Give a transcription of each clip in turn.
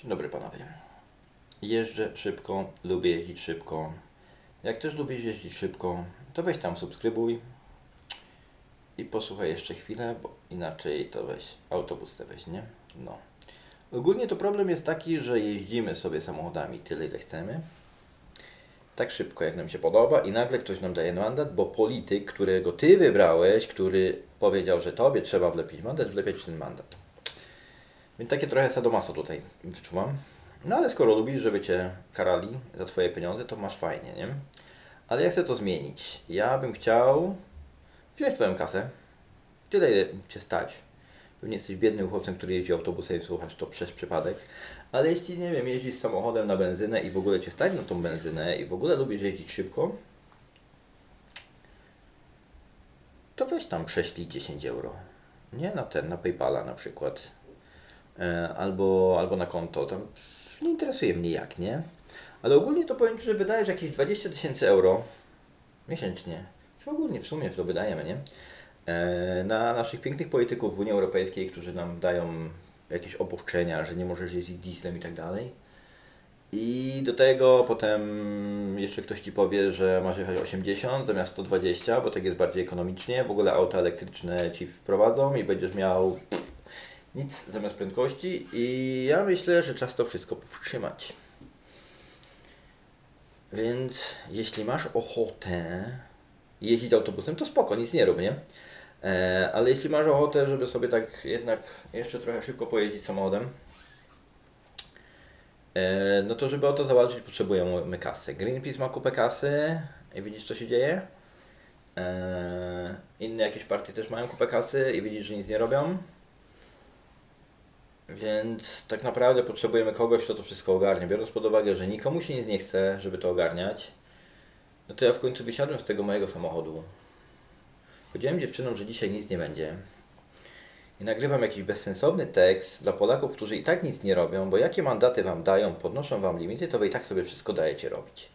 Dzień dobry panowie. Jeżdżę szybko, lubię jeździć szybko. Jak też lubisz jeździć szybko, to weź tam subskrybuj i posłuchaj jeszcze chwilę, bo inaczej to weź autobus te weź, nie? No. Ogólnie to problem jest taki, że jeździmy sobie samochodami tyle ile chcemy. Tak szybko jak nam się podoba i nagle ktoś nam daje mandat, bo polityk, którego ty wybrałeś, który powiedział, że tobie trzeba wlepić mandat, wlepia ci ten mandat. Więc takie trochę sadomaso tutaj wyczuwam. No ale skoro lubisz, żeby cię karali za twoje pieniądze, to masz fajnie, nie? Ale ja chcę to zmienić. Ja bym chciał wziąć twoją kasę. Tyle, ile cię stać. Pewnie jesteś biednym chłopcem, który jeździ autobusem i słuchasz to przez przypadek. Ale jeśli, nie wiem, jeździsz samochodem na benzynę i w ogóle cię stać na tą benzynę i w ogóle lubisz jeździć szybko, to weź tam prześlij 10 euro. Nie na ten, na Paypala na przykład. E, albo, albo na konto. Tam nie interesuje mnie jak, nie? Ale ogólnie to powiem że wydajesz jakieś 20 tysięcy euro miesięcznie. Czy ogólnie w sumie to wydajemy, nie? E, na naszych pięknych polityków w Unii Europejskiej, którzy nam dają jakieś opuszczenia, że nie możesz jeździć dieslem i tak dalej. I do tego potem jeszcze ktoś Ci powie, że masz jechać 80 zamiast 120, bo tak jest bardziej ekonomicznie. W ogóle auta elektryczne Ci wprowadzą i będziesz miał nic zamiast prędkości i ja myślę, że czas to wszystko powstrzymać. Więc jeśli masz ochotę jeździć autobusem, to spoko, nic nie rób, nie? E, ale jeśli masz ochotę, żeby sobie tak jednak jeszcze trochę szybko pojeździć samochodem, e, no to żeby o to zawalczyć potrzebujemy kasy. Greenpeace ma kupę kasy i widzisz co się dzieje. E, inne jakieś partie też mają kupę kasy i widzisz, że nic nie robią. Więc tak naprawdę potrzebujemy kogoś, kto to wszystko ogarnie. Biorąc pod uwagę, że nikomu się nic nie chce, żeby to ogarniać, no to ja w końcu wysiadłem z tego mojego samochodu. Powiedziałem dziewczynom, że dzisiaj nic nie będzie. I nagrywam jakiś bezsensowny tekst dla Polaków, którzy i tak nic nie robią, bo jakie mandaty wam dają, podnoszą wam limity, to wy i tak sobie wszystko dajecie robić.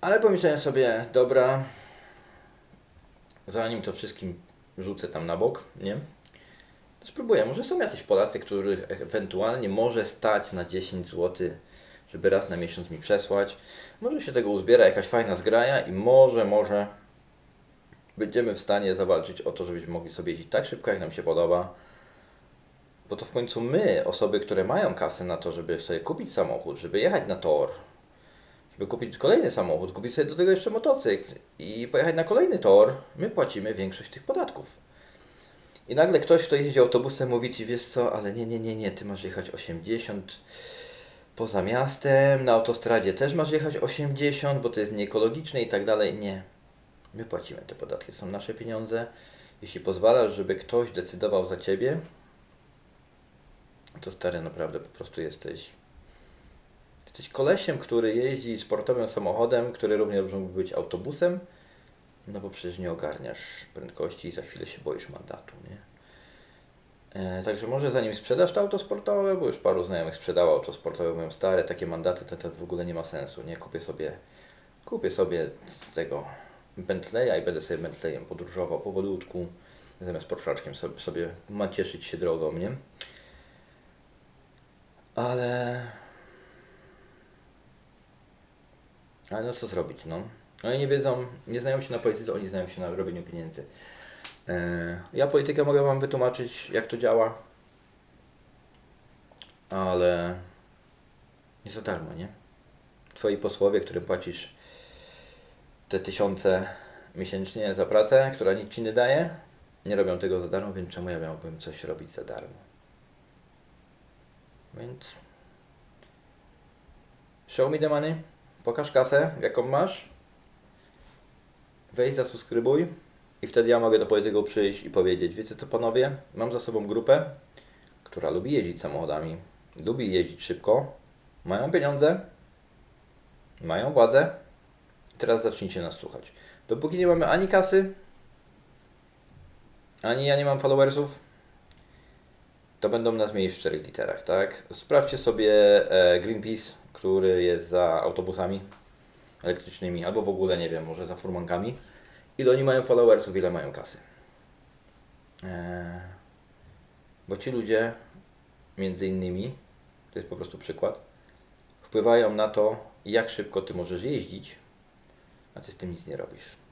Ale pomyślałem sobie, dobra, zanim to wszystkim rzucę tam na bok, nie? Spróbuję. Może są jacyś Polacy, których ewentualnie może stać na 10 zł, żeby raz na miesiąc mi przesłać. Może się tego uzbiera jakaś fajna zgraja i może, może będziemy w stanie zawalczyć o to, żebyśmy mogli sobie jeździć tak szybko, jak nam się podoba. Bo to w końcu my, osoby, które mają kasę na to, żeby sobie kupić samochód, żeby jechać na tor, żeby kupić kolejny samochód, kupić sobie do tego jeszcze motocykl i pojechać na kolejny tor, my płacimy większość tych podatków. I nagle ktoś, kto jeździ autobusem, mówi ci, wiesz co, ale nie, nie, nie, nie, ty masz jechać 80 poza miastem, na autostradzie też masz jechać 80, bo to jest nieekologiczne i tak dalej. Nie. My płacimy te podatki, to są nasze pieniądze. Jeśli pozwalasz, żeby ktoś decydował za ciebie, to stary, naprawdę po prostu jesteś. Jesteś kolesiem, który jeździ sportowym samochodem, który równie dobrze mógłby być autobusem, no bo przecież nie ogarniasz prędkości i za chwilę się boisz mandatu, nie? E, także może zanim sprzedasz to auto sportowe, bo już paru znajomych sprzedało auto sportowe, mówią stare, takie mandaty, to, to w ogóle nie ma sensu, nie? Kupię sobie, kupię sobie tego Bentleya i będę sobie Bentleyem podróżował powolutku, zamiast Porszaczkiem sobie, sobie ma cieszyć się drogą, nie? Ale... Ale no co zrobić, no? Oni nie wiedzą, nie znają się na polityce, oni znają się na robieniu pieniędzy. E, Ja politykę mogę Wam wytłumaczyć, jak to działa, ale nie za darmo, nie? Twoi posłowie, którym płacisz te tysiące miesięcznie za pracę, która nic Ci nie daje, nie robią tego za darmo, więc czemu ja miałbym coś robić za darmo? Więc show me the money, pokaż kasę, jaką masz, wejdź, zasubskrybuj i wtedy ja mogę do polityków przyjść i powiedzieć, wiecie co panowie, mam za sobą grupę, która lubi jeździć samochodami, lubi jeździć szybko, mają pieniądze, mają władzę i teraz zacznijcie nas słuchać. Dopóki nie mamy ani kasy, ani ja nie mam followersów, to będą nas mieli w czterech literach, tak? Sprawdźcie sobie e, Greenpeace, który jest za autobusami elektrycznymi, albo w ogóle, nie wiem, może za furmankami. Ile oni mają followersów, ile mają kasy. Eee, bo ci ludzie, między innymi, to jest po prostu przykład, wpływają na to, jak szybko Ty możesz jeździć, a Ty z tym nic nie robisz.